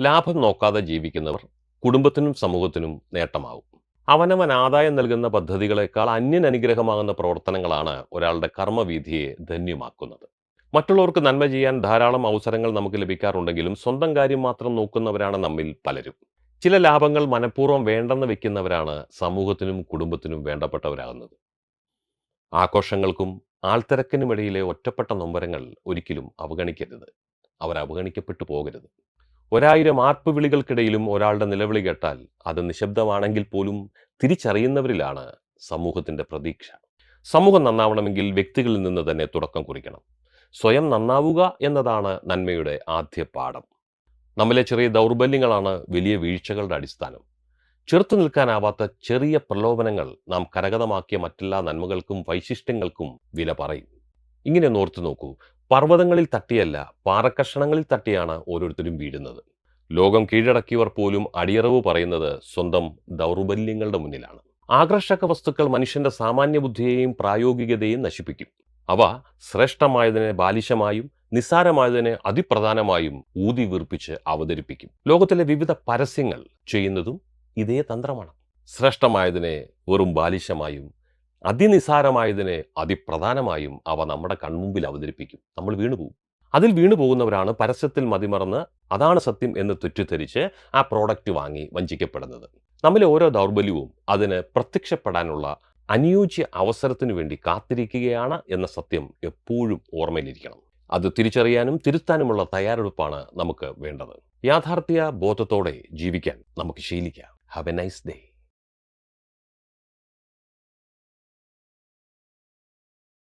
ലാഭം നോക്കാതെ ജീവിക്കുന്നവർ കുടുംബത്തിനും സമൂഹത്തിനും നേട്ടമാവും. അവനവൻ ആദായം നൽകുന്ന പദ്ധതികളെക്കാൾ അന്യൻ അനുഗ്രഹമാകുന്ന പ്രവർത്തനങ്ങളാണ് ഒരാളുടെ കർമ്മവീതിയെ ധന്യമാക്കുന്നത്. മറ്റുള്ളവർക്ക് നന്മ ചെയ്യാൻ ധാരാളം അവസരങ്ങൾ നമുക്ക് ലഭിക്കാറുണ്ടെങ്കിലും സ്വന്തം കാര്യം മാത്രം നോക്കുന്നവരാണ് നമ്മിൽ പലരും. ചില ലാഭങ്ങൾ മനഃപൂർവം വേണ്ടെന്ന് വെക്കുന്നവരാണ് സമൂഹത്തിനും കുടുംബത്തിനും വേണ്ടപ്പെട്ടവരാകുന്നത്. ആഘോഷങ്ങൾക്കും ആൾത്തിരക്കിനുമിടയിലെ ഒറ്റപ്പെട്ട നൊമ്പരങ്ങൾ ഒരിക്കലും അവഗണിക്കരുത്. അവർ അവഗണിക്കപ്പെട്ടു പോകരുത്. ഒരായിരം ആർപ്പ് വിളികൾക്കിടയിലും ഒരാളുടെ നിലവിളി കേട്ടാൽ അത് നിശബ്ദമാണെങ്കിൽ പോലും തിരിച്ചറിയുന്നവരിലാണ് സമൂഹത്തിന്റെ പ്രതീക്ഷ. സമൂഹം നന്നാവണമെങ്കിൽ വ്യക്തികളിൽ നിന്ന് തന്നെ തുടക്കം കുറിക്കണം. സ്വയം നന്നാവുക എന്നതാണ് നന്മയുടെ ആദ്യ പാഠം. നമ്മിലെ ചെറിയ ദൗർബല്യങ്ങളാണ് വലിയ വീഴ്ചകളുടെ അടിസ്ഥാനം. ചെറുത്തു നിൽക്കാനാവാത്ത ചെറിയ പ്രലോഭനങ്ങൾ നാം കരഗതമാക്കിയ മറ്റെല്ലാ നന്മകൾക്കും വൈശിഷ്ട്യങ്ങൾക്കും വില പറയും. ഇങ്ങനെ ഓർത്തു നോക്കൂ. പർവതങ്ങളിൽ തട്ടിയല്ല പാറക്കഷണങ്ങളിൽ തട്ടിയാണ് ഓരോരുത്തരും വീഴുന്നത്. ലോകം കീഴടക്കിയവർ പോലും അടിയറവ് പറയുന്നത് സ്വന്തം ദൗർബല്യങ്ങളുടെ മുന്നിലാണ്. ആകർഷക വസ്തുക്കൾ മനുഷ്യന്റെ സാമാന്യ ബുദ്ധിയെയും പ്രായോഗികതയെയും നശിപ്പിക്കും. അവ ശ്രേഷ്ഠമായതിനെ ബാലിശമായും നിസ്സാരമായതിനെ അതിപ്രധാനമായും ഊതി വീർപ്പിച്ച് അവതരിപ്പിക്കും. ലോകത്തിലെ വിവിധ പരസ്യങ്ങൾ ചെയ്യുന്നതും ഇതേ തന്ത്രമാണ്. ശ്രേഷ്ഠമായതിനെ വെറും ബാലിശമായും അതിനിസാരമായതിനെ അതിപ്രധാനമായും അവ നമ്മുടെ കൺമുമ്പിൽ അവതരിപ്പിക്കും. നമ്മൾ വീണുപോകും അതിൽ വീണു പോകുന്നവരാണ് പരസ്യത്തിൽ മതിമറന്ന് അതാണ് സത്യം എന്ന് തെറ്റിദ്ധരിച്ച് ആ പ്രോഡക്റ്റ് വാങ്ങി വഞ്ചിക്കപ്പെടുന്നത്. നമ്മിലെ ഓരോ ദൗർബല്യവും അതിന് പ്രത്യക്ഷപ്പെടാനുള്ള അനുയോജ്യ അവസരത്തിനു വേണ്ടി കാത്തിരിക്കുകയാണ് എന്ന സത്യം എപ്പോഴും ഓർമ്മയിലിരിക്കണം. അത് തിരിച്ചറിയാനും തിരുത്താനുമുള്ള തയ്യാറെടുപ്പാണ് നമുക്ക് വേണ്ടത്. യാഥാർത്ഥ്യ ബോധത്തോടെ ജീവിക്കാൻ നമുക്ക് ശീലിക്കാം. Have a nice day